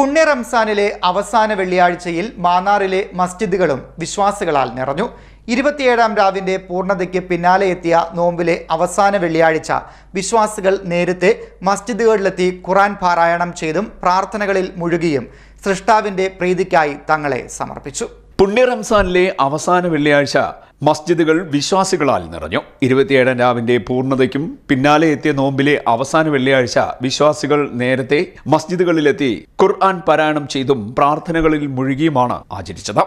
പുണ്യ റംസാനിലെ അവസാന വെള്ളിയാഴ്ചയിൽ മാന്നാറിലെ മസ്ജിദുകളും വിശ്വാസികളാൽ നിറഞ്ഞു. ഇരുപത്തിയേഴാം രാവിന്റെ പൂർണതയ്ക്ക് പിന്നാലെ എത്തിയ നോമ്പിലെ അവസാന വെള്ളിയാഴ്ച വിശ്വാസികൾ നേരത്തെ മസ്ജിദുകളിലെത്തി ഖുറാൻ പാരായണം ചെയ്തും പ്രാർത്ഥനകളിൽ മുഴുകിയും സൃഷ്ടാവിന്റെ പ്രീതിക്കായി തങ്ങളെ സമർപ്പിച്ചു. പുണ്യ റംസാനിലെ അവസാന വെള്ളിയാഴ്ച മസ്ജിദുകൾ വിശ്വാസികളാൽ നിറഞ്ഞു. ഇരുപത്തിയേഴാം രാവിന്റെ പൂർണതയ്ക്കും പിന്നാലെ എത്തിയ നോമ്പിലെ അവസാന വെള്ളിയാഴ്ച വിശ്വാസികൾ നേരത്തെ മസ്ജിദുകളിലെത്തി ഖുർആൻ പാരായണം ചെയ്തും പ്രാർത്ഥനകളിൽ മുഴുകിയുമാണ് ആചരിച്ചത്.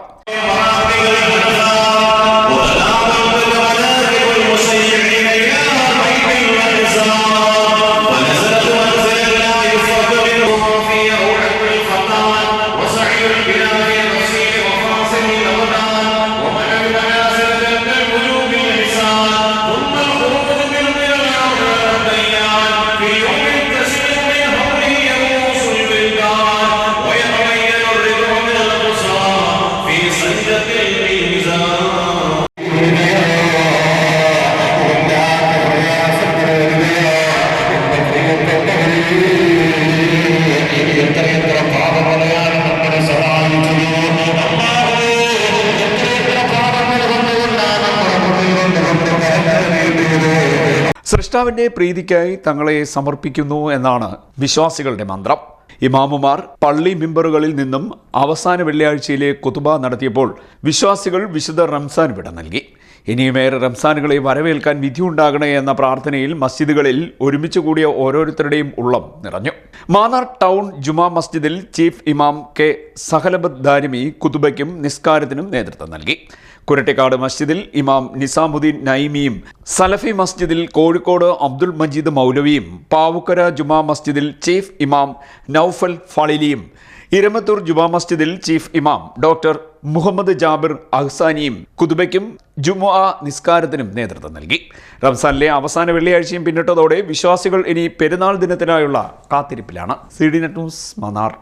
സൃഷ്ടാവിന്റെ പ്രീതിക്കായി തങ്ങളെ സമർപ്പിക്കുന്നു എന്നാണ് വിശ്വാസികളുടെ മന്ത്രം. ഇമാമുമാർ പള്ളി മെമ്പറുകളിൽ നിന്നും അവസാന വെള്ളിയാഴ്ചയിലെ കുതുബ നടത്തിയപ്പോൾ വിശ്വാസികൾ വിശുദ്ധ റംസാൻ വിട നൽകി. ഇനിയുമേറെ റംസാനുകളെ വരവേൽക്കാൻ വിധിയുണ്ടാകണേ എന്ന പ്രാർത്ഥനയിൽ മസ്ജിദുകളിൽ ഒരുമിച്ച് കൂടിയ ഓരോരുത്തരുടെയും ഉള്ളം നിറഞ്ഞു. മാന്നാർ ടൗൺ ജുമാ മസ്ജിദിൽ ചീഫ് ഇമാം കെ സഹലബദ് ദാരിമി കുതുബയ്ക്കും നിസ്കാരത്തിനും നേതൃത്വം നൽകി. കുരട്ടിക്കാട് മസ്ജിദിൽ ഇമാം നിസാമുദ്ദീൻ നൈമിയും സലഫി മസ്ജിദിൽ കോഴിക്കോട് അബ്ദുൽ മജീദ് മൗലവിയും പാവുക്കര ജുമാ മസ്ജിദിൽ ചീഫ് ഇമാം നൌഫൽ ഫളിലിയും ഇരമത്തൂർ ജുമാ മസ്ജിദിൽ ചീഫ് ഇമാം ഡോക്ടർ മുഹമ്മദ് ജാബിർ അഹ്സാനിയും കുതുബയ്ക്കും ജുമുഅ നിസ്കാരത്തിനും നേതൃത്വം നൽകി. റംസാനിലെ അവസാന വെള്ളിയാഴ്ചയും പിന്നിട്ടതോടെ വിശ്വാസികൾ ഇനി പെരുന്നാൾ ദിനത്തിനായുള്ള കാത്തിരിപ്പിലാണ്. C D net news Mannar.